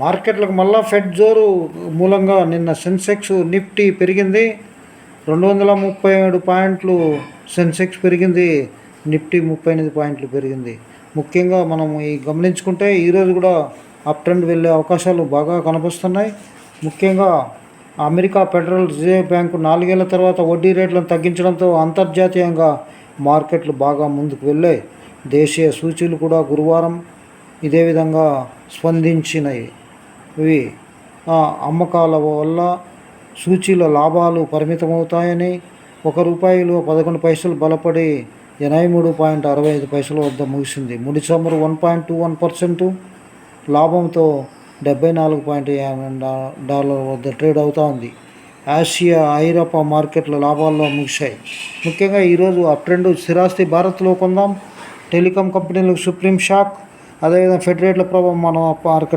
మార్కెట్లకు మళ్ళా ఫెడ్ జోరు మూలంగా నిన్న సెన్సెక్స్ నిఫ్టీ పెరిగింది. రెండు వందల ముప్పై ఏడు పాయింట్లు సెన్సెక్స్ పెరిగింది. నిఫ్టీ ముప్పై ఎనిమిది పాయింట్లు పెరిగింది. ముఖ్యంగా మనం ఈ గమనించుకుంటే ఈరోజు కూడా అప్ ట్రెండ్ వెళ్ళే అవకాశాలు బాగా కనిపిస్తున్నాయి. ముఖ్యంగా అమెరికా ఫెడరల్ రిజర్వ్ బ్యాంకు నాలుగేళ్ళ తర్వాత వడ్డీ రేట్లను తగ్గించడంతో అంతర్జాతీయంగా మార్కెట్లు బాగా ముందుకు వెళ్ళాయి. దేశీయ సూచీలు కూడా గురువారం ఇదే విధంగా స్పందించినాయి. ఇవి అమ్మకాల వల్ల సూచీల లాభాలు పరిమితమవుతాయని ఒక రూపాయిలో పదకొండు పైసలు బలపడి ఎనభై మూడు పాయింట్ అరవై ఐదు పైసల వద్ద ముగిసింది. ముడి చమురు one point two one percent. లాభంతో డెబ్బై నాలుగు పాయింట్ యాభై డాలర్ వద్ద ట్రేడ్ అవుతా ఉంది. ఆసియా ఐరోపా మార్కెట్ల లాభాల్లో ముగిశాయి. ముఖ్యంగా ఈరోజు అప్ ట్రెండ్ స్థిరాస్తి భారత్లో కొందాం. టెలికాం కంపెనీలకు సుప్రీం షాక్. అదేవిధంగా ఫెడరేట్ల ప్రభావం మన మార్కెట్